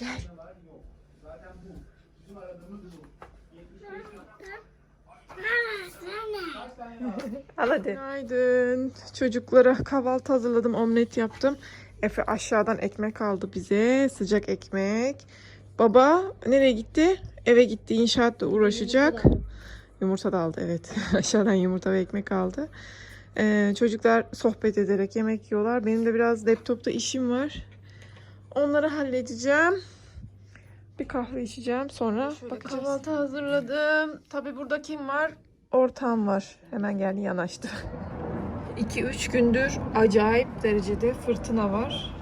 Gel. Al hadi. Günaydın. Çocuklara kahvaltı hazırladım. Omlet yaptım. Efe aşağıdan ekmek aldı bize. Sıcak ekmek. Baba nereye gitti? Eve gitti. İnşaatla uğraşacak. Yumurta da aldı evet. Aşağıdan yumurta ve ekmek aldı. Ee, çocuklar sohbet ederek yemek yiyorlar. Benim de biraz laptopta işim var. Onları halledeceğim. Bir kahve içeceğim sonra bakacağız. Kahvaltı hazırladım. Tabi burada kim var? Ortam var. Hemen geldi yanaştı. 2-3 gündür acayip derecede fırtına var.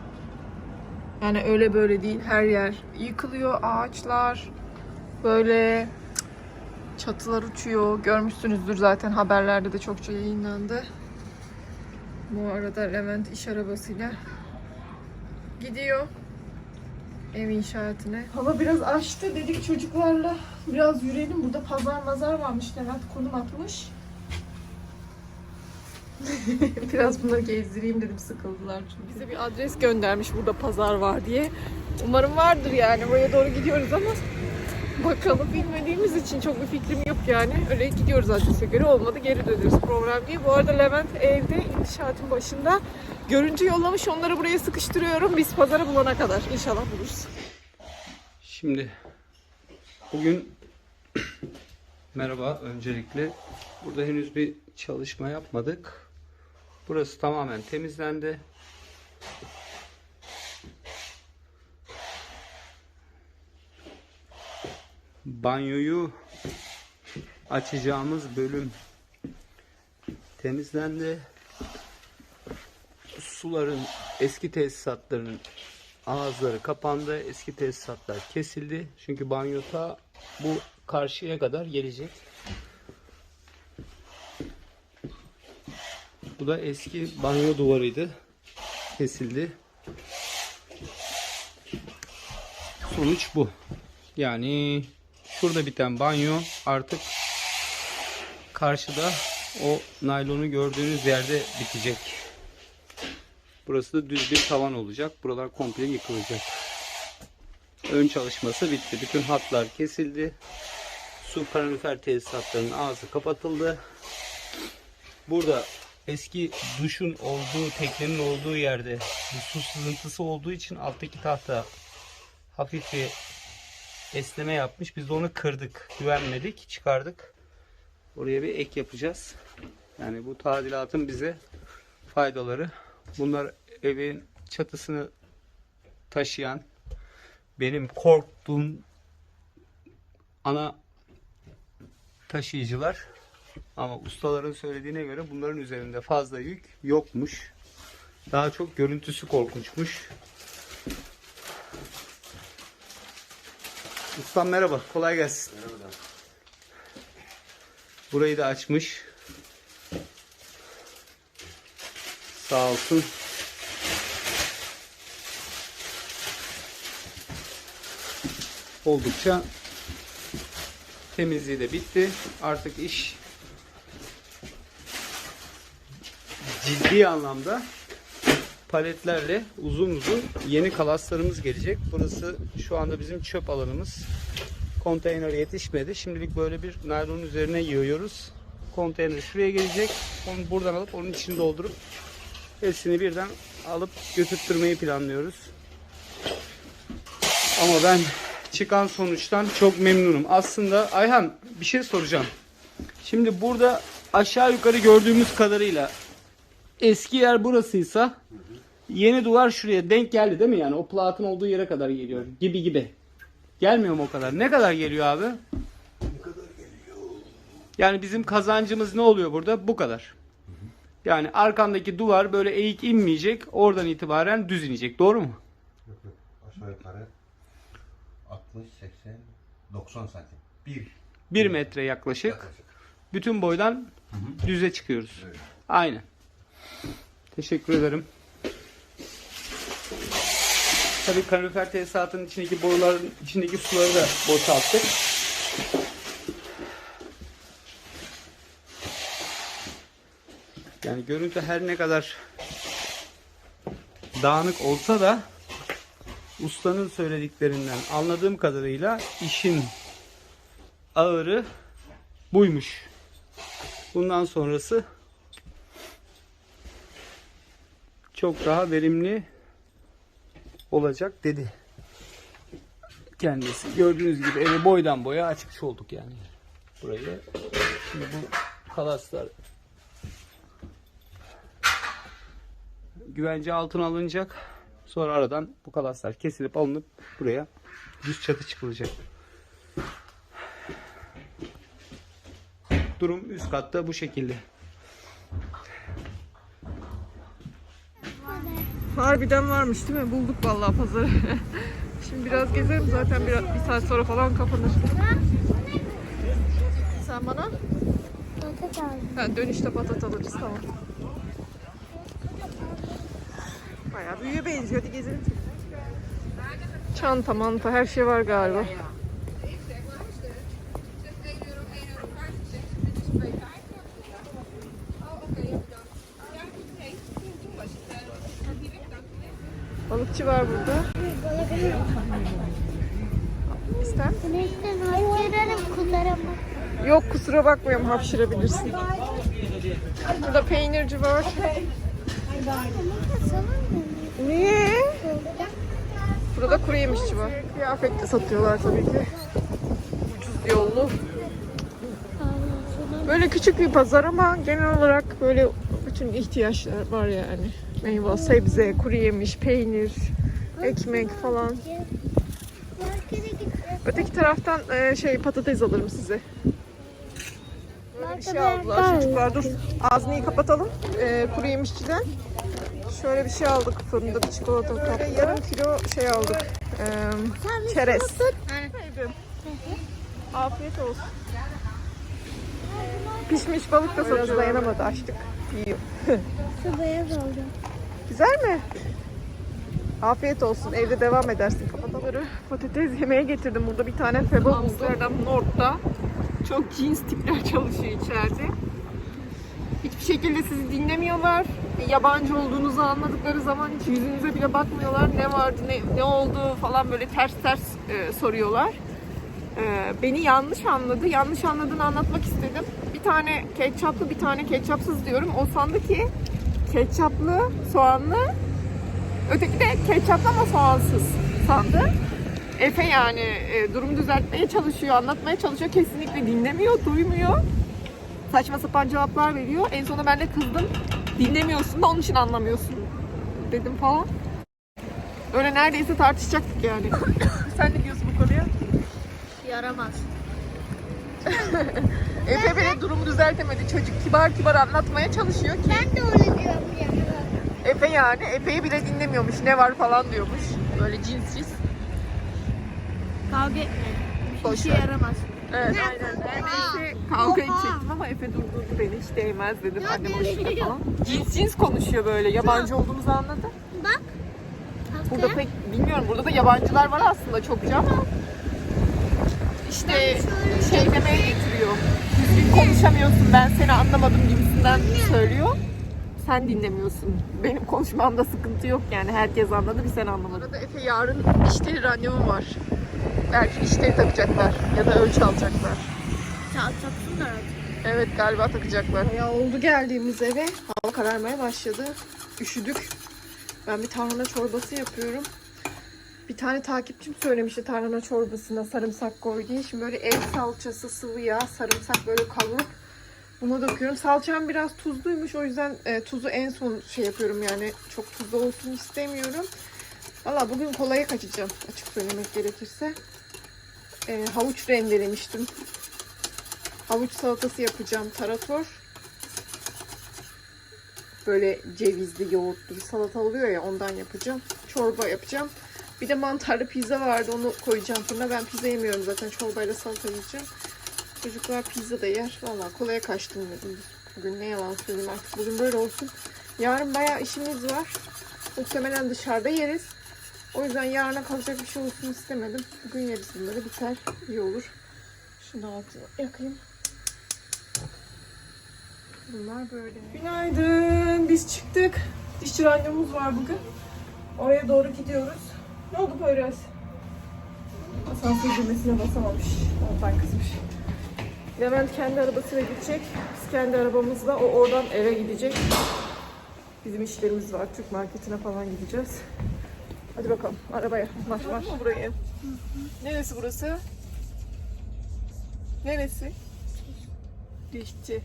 Yani öyle böyle değil. Her yer yıkılıyor. Ağaçlar böyle çatılar uçuyor. Görmüşsünüzdür zaten haberlerde de çokça yayınlandı. Bu arada Levent iş arabasıyla gidiyor ev inşaatine. Hava biraz açtı. Dedik çocuklarla biraz yürüyelim. Burada pazar mazar varmış. Levent konum atmış. biraz bunları gezdireyim dedim. Sıkıldılar çünkü. Bize bir adres göndermiş burada pazar var diye. Umarım vardır yani. Buraya doğru gidiyoruz ama bakalım bilmediğimiz için çok bir fikrim yok yani. Öyle gidiyoruz adrese göre olmadı geri döneriz program diye. Bu arada Levent evde inşaatın başında görüntü yollamış onları buraya sıkıştırıyorum. Biz pazarı bulana kadar inşallah buluruz. Şimdi bugün merhaba öncelikle burada henüz bir çalışma yapmadık. Burası tamamen temizlendi. Banyoyu açacağımız bölüm temizlendi. Suların eski tesisatlarının ağızları kapandı. Eski tesisatlar kesildi. Çünkü banyo ta bu karşıya kadar gelecek. Bu da eski banyo duvarıydı. Kesildi. Sonuç bu. Yani şurada biten banyo artık karşıda o naylonu gördüğünüz yerde bitecek. Burası da düz bir tavan olacak. Buralar komple yıkılacak. Ön çalışması bitti. Bütün hatlar kesildi. Su kalorifer tesisatlarının ağzı kapatıldı. Burada eski duşun olduğu, teknenin olduğu yerde su sızıntısı olduğu için alttaki tahta hafif bir esneme yapmış. Biz de onu kırdık. Güvenmedik. Çıkardık. Oraya bir ek yapacağız. Yani bu tadilatın bize faydaları. Bunlar evin çatısını taşıyan benim korktuğum ana taşıyıcılar. Ama ustaların söylediğine göre bunların üzerinde fazla yük yokmuş. Daha çok görüntüsü korkunçmuş. Ustam merhaba, kolay gelsin. Burayı da açmış. Sağ olsun. Oldukça temizliği de bitti. Artık iş ciddi anlamda paletlerle uzun uzun yeni kalaslarımız gelecek. Burası şu anda bizim çöp alanımız. Konteyner yetişmedi. Şimdilik böyle bir naylon üzerine yığıyoruz. Konteyner şuraya gelecek. Onu buradan alıp onun içini doldurup hepsini birden alıp götürtmeyi planlıyoruz. Ama ben çıkan sonuçtan çok memnunum. Aslında Ayhan bir şey soracağım. Şimdi burada aşağı yukarı gördüğümüz kadarıyla eski yer burasıysa yeni duvar şuraya denk geldi değil mi? Yani o platın olduğu yere kadar geliyor gibi gibi. Gelmiyor mu o kadar? Ne kadar geliyor abi? Yani bizim kazancımız ne oluyor burada? Bu kadar. Yani arkandaki duvar böyle eğik inmeyecek. Oradan itibaren düz inecek. Doğru mu? Yok yok aşağı yukarı 60, 80, 90 santim. Bir 1 metre yaklaşık. yaklaşık. Bütün boydan düze çıkıyoruz. Evet. Aynen. Teşekkür ederim. Tabii kalorifer tesisatının içindeki boruların içindeki suları da boşalttık. Yani görüntü her ne kadar dağınık olsa da ustanın söylediklerinden anladığım kadarıyla işin ağırı buymuş. Bundan sonrası çok daha verimli olacak dedi. Kendisi. Gördüğünüz gibi evi boydan boya açmış olduk yani. Burayı. Şimdi bu kalaslar güvence altına alınacak. Sonra aradan bu kalaslar kesilip alınıp buraya düz çatı çıkılacak. Durum üst katta bu şekilde. Harbiden varmış değil mi? Bulduk vallahi pazarı. Şimdi biraz gezerim zaten biraz, bir saat sonra falan kapanır. Sen bana? Patates. Ha, dönüşte patat alırız tamam. Bayağı büyüye benziyor. Hadi gezelim. Çanta, manta her şey var galiba. Balıkçı var burada. İster misin? Güneşten hapşırarım kuzaramam. Yok kusura bakmayayım hapşırabilirsin. Burada peynirci var. Niye? Burada kuru yemişçi var. Kıyafet de satıyorlar tabii ki. Ucuz yollu. Böyle küçük bir pazar ama genel olarak böyle bütün ihtiyaçlar var yani. Meyve, sebze, kuru yemiş, peynir, ekmek falan. Öteki taraftan e, şey patates alırım size. Böyle bir şey aldılar çocuklar. Dur ağzını iyi kapatalım. E, kuru yemişçiden. Şöyle bir şey aldık fındık çikolata tatlı. Yarım kilo şey aldık. E, çerez. Afiyet olsun. Pişmiş balık da satıyorlar. dayanamadı açtık. Yiyor. Şu beyaz oldu. Güzel mi? Afiyet olsun. Evde devam edersin. Kapataları patates yemeğe getirdim. Burada bir tane febo Amsterdam North'ta. Çok cins tipler çalışıyor içeride. Hiçbir şekilde sizi dinlemiyorlar. Yabancı olduğunuzu anladıkları zaman hiç yüzünüze bile bakmıyorlar. Ne vardı, ne, ne oldu falan böyle ters ters e, soruyorlar. E, beni yanlış anladı. Yanlış anladığını anlatmak istedim. Bir tane ketçaplı, bir tane ketçapsız diyorum. O sandı ki ketçaplı, soğanlı. Öteki de ketçaplı ama soğansız sandı. Efe yani e, durumu düzeltmeye çalışıyor, anlatmaya çalışıyor. Kesinlikle dinlemiyor, duymuyor. Saçma sapan cevaplar veriyor. En sonunda ben de kızdım. Dinlemiyorsun da onun için anlamıyorsun dedim falan. Öyle neredeyse tartışacaktık yani. Sen ne diyorsun bu konuya? Yaramaz. Efe bile durumu düzeltemedi. Çocuk kibar kibar anlatmaya çalışıyor ki. Ben de öyle diyorum yaramaz. Efe yani Efe'yi bile dinlemiyormuş. Ne var falan diyormuş. Böyle cins cins. Kavga etme. Boş İşe ver. yaramaz. Evet aynen. Neredeyse kavga edecektim ama Efe durdurdu beni. Hiç değmez dedim. Annem hoşuna falan. Cins cins konuşuyor böyle. Yabancı olduğumuzu anladı. Bak. Burada pek bilmiyorum. Burada da yabancılar var aslında çokça ama işte şey demeye getiriyor. Düzgün konuşamıyorsun. Ben seni anlamadım gibisinden söylüyor. Sen dinlemiyorsun. Benim konuşmamda sıkıntı yok yani. Herkes anladı bir sen anlamadın. Arada Efe yarın işleri randevu var. Belki işleri takacaklar ya da ölçü alacaklar. Çalçatsınlar artık. Evet galiba takacaklar. Ya oldu geldiğimiz eve. Hava kararmaya başladı. Üşüdük. Ben bir tarhana çorbası yapıyorum. Bir tane takipçim söylemişti tarhana çorbasına sarımsak koy diye. Şimdi böyle ev salçası, sıvı yağ, sarımsak böyle kavurup buna döküyorum. Salçam biraz tuzluymuş. O yüzden e, tuzu en son şey yapıyorum yani. Çok tuzlu olsun istemiyorum. Valla bugün kolaya kaçacağım açık söylemek gerekirse. E, havuç rendelemiştim. Havuç salatası yapacağım. Tarator. Böyle cevizli, yoğurtlu bir salata oluyor ya ondan yapacağım. Çorba yapacağım. Bir de mantarlı pizza vardı onu koyacağım fırına. Ben pizza yemiyorum zaten çorbayla salata yiyeceğim. Çocuklar pizza da yer. Valla kolaya kaçtım. Bugün ne yalan söyleyeyim artık. Bugün böyle olsun. Yarın bayağı işimiz var. Muhtemelen dışarıda yeriz. O yüzden yarına kalacak bir şey olsun istemedim. Bugün yeriz bunları biter. iyi olur. Şunu altına yakayım. Bunlar böyle. Günaydın. Biz çıktık. Dişçi randevumuz var bugün. Oraya doğru gidiyoruz. Ne oldu Poyraz? Asansör düğmesine basamamış. Ondan kızmış. Levent kendi arabasıyla gidecek. Biz kendi arabamızla o oradan eve gidecek. Bizim işlerimiz var. Türk marketine falan gideceğiz. Hadi bakalım arabaya. Var var. Burayı. Neresi burası? Neresi? Dişçi.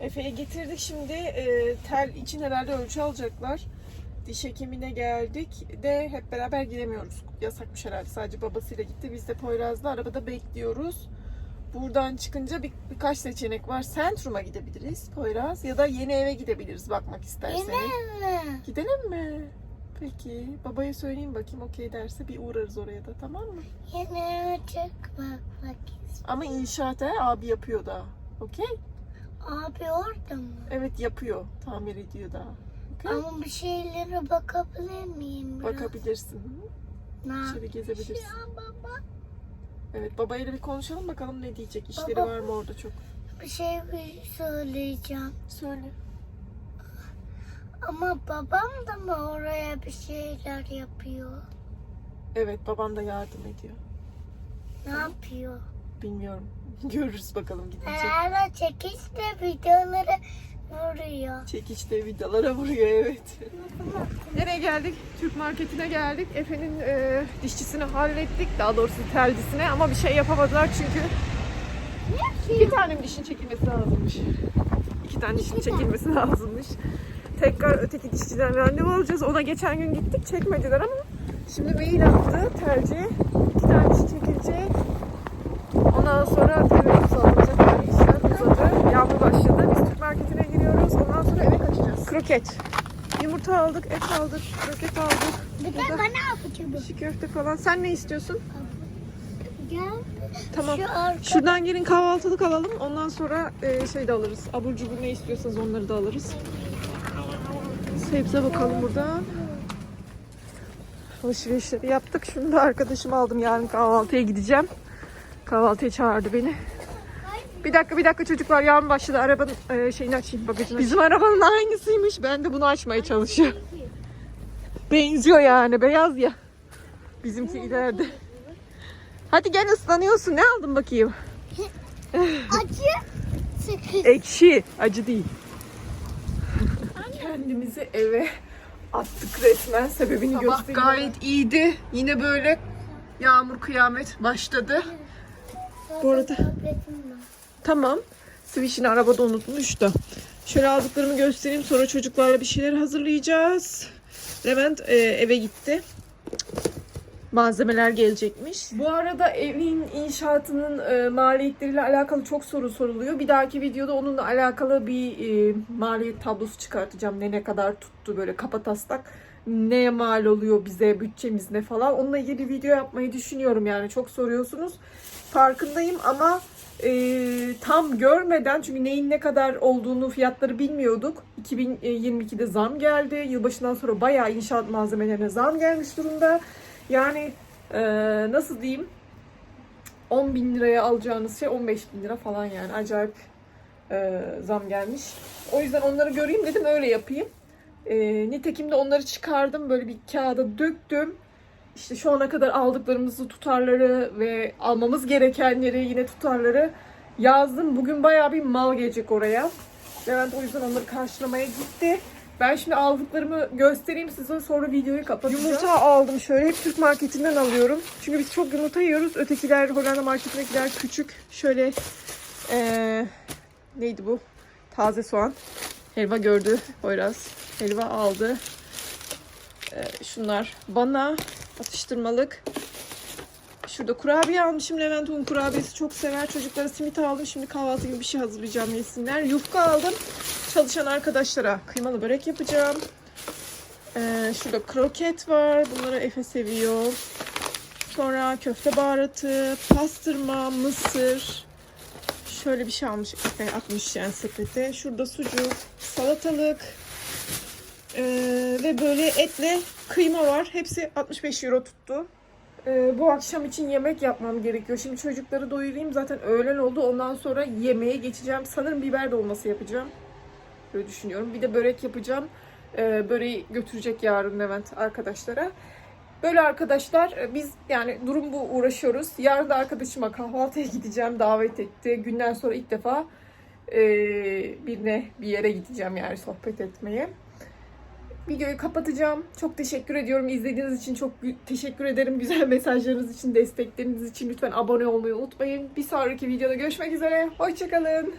Efe'yi getirdik şimdi. Ee, tel için herhalde ölçü alacaklar. Diş hekimine geldik de hep beraber giremiyoruz. Yasakmış herhalde. Sadece babasıyla gitti. Biz de Poyraz'la arabada bekliyoruz. Buradan çıkınca bir, birkaç seçenek var. Centrum'a gidebiliriz Poyraz ya da yeni eve gidebiliriz bakmak isterseniz. mi? Gidelim mi? Peki. Babaya söyleyeyim bakayım okey derse bir uğrarız oraya da tamam mı? Yine çok bakmak istiyorum. Ama inşaat he, abi yapıyor daha. Okey? Abi orada mı? Evet yapıyor. Tamir ediyor daha. Okey? Ama bir şeylere bakabilir miyim? biraz? Bakabilirsin. Ne İçeri gezebilirsin. Ya baba. Evet babayla bir konuşalım bakalım ne diyecek. İşleri Baba. var mı orada çok. Bir şey söyleyeceğim. Söyle. Ama babam da mı oraya bir şeyler yapıyor? Evet baban da yardım ediyor. Ne yapıyor? Bilmiyorum. Görürüz bakalım gidince. Herhalde çekişle videoları vuruyor. Çekiçte vidalara vuruyor evet. Nereye geldik? Türk marketine geldik. Efe'nin e, dişçisini hallettik. Daha doğrusu telcisine ama bir şey yapamadılar çünkü bir tane dişin çekilmesi lazımmış. İki tane dişin çekilmesi lazımmış. Tekrar öteki dişçiden randevu alacağız. Ona geçen gün gittik çekmediler ama şimdi mail attı telci. İki tane diş çekilecek. Ondan sonra telefon sağlayacak. Yani işler uzadı. Yağmur başladı. Biz Türk marketine giriyoruz. Ondan sonra eve kaçacağız. Kroket. Yumurta aldık, et aldık, kroket aldık. Bir de bana yapacağım. İşi köfte falan. Sen ne istiyorsun? Gel. Tamam. Şu arka Şuradan gelin kahvaltılık alalım. Ondan sonra e, şey de alırız. Abur cubur ne istiyorsanız onları da alırız. Sebze bakalım buradan. Alışverişleri yaptık. Şunu da arkadaşım aldım. Yarın kahvaltıya gideceğim. Kahvaltıya çağırdı beni. Bir dakika bir dakika çocuklar yarın başladı. Arabanın e, şeyini açayım bagajını. Bizim arabanın aynısıymış. Ben de bunu açmaya çalışıyorum. Benziyor yani beyaz ya. Bizimki ileride. Hadi gel ıslanıyorsun. Ne aldın bakayım? acı. Ekşi. Acı değil. Kendimizi eve attık resmen. Sebebini Sabah gayet iyiydi. Yine böyle yağmur kıyamet başladı. Bu arada- Tamam. Switch'ini arabada unutmuş da. Şöyle aldıklarımı göstereyim. Sonra çocuklarla bir şeyler hazırlayacağız. Levent e, eve gitti. Malzemeler gelecekmiş. Bu arada evin inşaatının e, maliyetleriyle alakalı çok soru soruluyor. Bir dahaki videoda onunla alakalı bir e, maliyet tablosu çıkartacağım. Ne ne kadar tuttu böyle kapataslak. Neye mal oluyor bize, bütçemiz ne falan. Onunla ilgili bir video yapmayı düşünüyorum yani. Çok soruyorsunuz. Farkındayım ama e, tam görmeden çünkü neyin ne kadar olduğunu fiyatları bilmiyorduk. 2022'de zam geldi. Yılbaşından sonra bayağı inşaat malzemelerine zam gelmiş durumda. Yani e, nasıl diyeyim 10 bin liraya alacağınız şey 15 bin lira falan yani acayip e, zam gelmiş. O yüzden onları göreyim dedim öyle yapayım. E, nitekim de onları çıkardım böyle bir kağıda döktüm. İşte şu ana kadar aldıklarımızı tutarları ve almamız gerekenleri yine tutarları yazdım. Bugün bayağı bir mal gelecek oraya. Levent o yüzden onları karşılamaya gitti. Ben şimdi aldıklarımı göstereyim size sonra videoyu kapatacağım. Yumurta aldım şöyle hep Türk marketinden alıyorum. Çünkü biz çok yumurta yiyoruz. Ötekiler Hollanda marketindekiler küçük. Şöyle eee, neydi bu? Taze soğan. Helva gördü Poyraz. Helva aldı. Eee, şunlar bana atıştırmalık. Şurada kurabiye almışım. Levent un kurabiyesi çok sever. Çocuklara simit aldım. Şimdi kahvaltı gibi bir şey hazırlayacağım yesinler. Yufka aldım. Çalışan arkadaşlara kıymalı börek yapacağım. Ee, şurada kroket var. Bunları Efe seviyor. Sonra köfte baharatı, pastırma, mısır. Şöyle bir şey almış Efe atmış yani sepete. Şurada sucuk, salatalık. Ee, ve böyle etle kıyma var. Hepsi 65 euro tuttu. Ee, bu akşam için yemek yapmam gerekiyor. Şimdi çocukları doyurayım. Zaten öğlen oldu. Ondan sonra yemeğe geçeceğim. Sanırım biber dolması yapacağım. Böyle düşünüyorum. Bir de börek yapacağım. Ee, böreği götürecek yarın Levent arkadaşlara. Böyle arkadaşlar e, biz yani durum bu uğraşıyoruz. Yarın da arkadaşıma kahvaltıya gideceğim davet etti. Günden sonra ilk defa e, birine bir yere gideceğim yani sohbet etmeye. Videoyu kapatacağım. Çok teşekkür ediyorum. İzlediğiniz için çok teşekkür ederim. Güzel mesajlarınız için, destekleriniz için lütfen abone olmayı unutmayın. Bir sonraki videoda görüşmek üzere. Hoşçakalın.